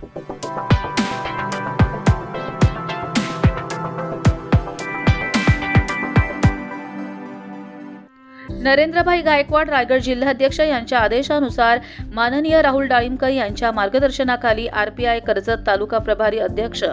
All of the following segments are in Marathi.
Thank you. नरेंद्रभाई गायकवाड रायगड जिल्हाध्यक्ष यांच्या आदेशानुसार माननीय राहुल डाळिंबकर यांच्या मार्गदर्शनाखाली आरपीआय कर्जत तालुका प्रभारी अध्यक्ष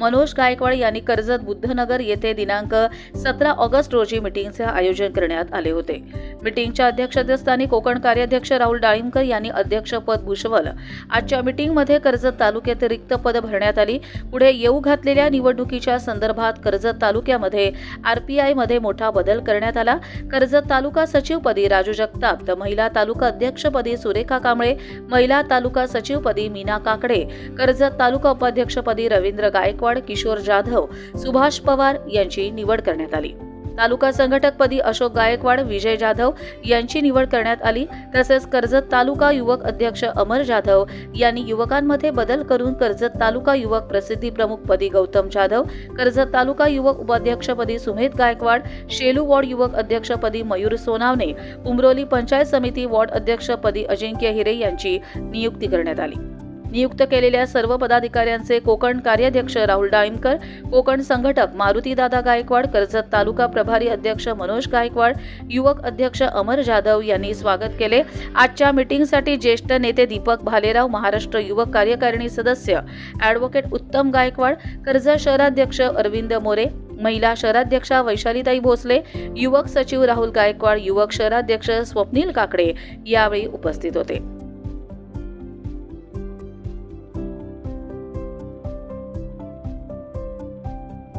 मनोज गायकवाड यांनी कर्जत बुद्धनगर येथे दिनांक सतरा ऑगस्ट रोजी मिटिंगचे आयोजन करण्यात आले होते. मिटिंगच्या अध्यक्षस्थानी कोकण कार्याध्यक्ष राहुल डाळिंबकर यांनी अध्यक्षपद भूषवलं. आजच्या मिटिंगमध्ये कर्जत तालुक्यात रिक्त पद भरण्यात आली. पुढे येऊ घातलेल्या निवडणुकीच्या संदर्भात कर्जत तालुक्यामध्ये आरपीआयमध्ये मोठा बदल करण्यात आला. कर्जत तालुका सचिवपदी राजू जगताप तर महिला तालुका अध्यक्षपदी सुरेखा कांबळे महिला तालुका सचिवपदी मीना काकडे कर्जत तालुका उपाध्यक्षपदी रवींद्र गायकवाड किशोर जाधव सुभाष पवार यांची निवड करण्यात आली. तालुका संघटकपदी अशोक गायकवाड विजय जाधव यांची निवड करण्यात आली. तसेच कर्जत तालुका युवक अध्यक्ष अमर जाधव यांनी युवकांमध्ये बदल करून कर्जत तालुका युवक प्रसिद्धी प्रमुख पदी गौतम जाधव कर्जत तालुका युवक उपाध्यक्षपदी सुमेध गायकवाड शेलू वॉर्ड युवक अध्यक्षपदी मयूर सोनावणे उमरोली पंचायत समिती वॉर्ड अध्यक्षपदी अजिंक्य हिरे यांची नियुक्ती करण्यात आली. नियुक्त केलेल्या सर्व पदाधिकाऱ्यांचे कोकण कार्याध्यक्ष राहुल डाळिमकर कोकण संघटक मारुतीदादा गायकवाड कर्जत तालुका प्रभारी अध्यक्ष मनोज गायकवाड युवक अध्यक्ष अमर जाधव यांनी स्वागत केले. आजच्या मीटिंगसाठी ज्येष्ठ नेते दीपक भालेराव महाराष्ट्र युवक कार्यकारिणी सदस्य ॲडव्होकेट उत्तम गायकवाड कर्जत शहराध्यक्ष अरविंद मोरे महिला शहराध्यक्षा वैशालीताई भोसले युवक सचिव राहुल गायकवाड युवक शहराध्यक्ष स्वप्नील काकडे यावेळी उपस्थित होते.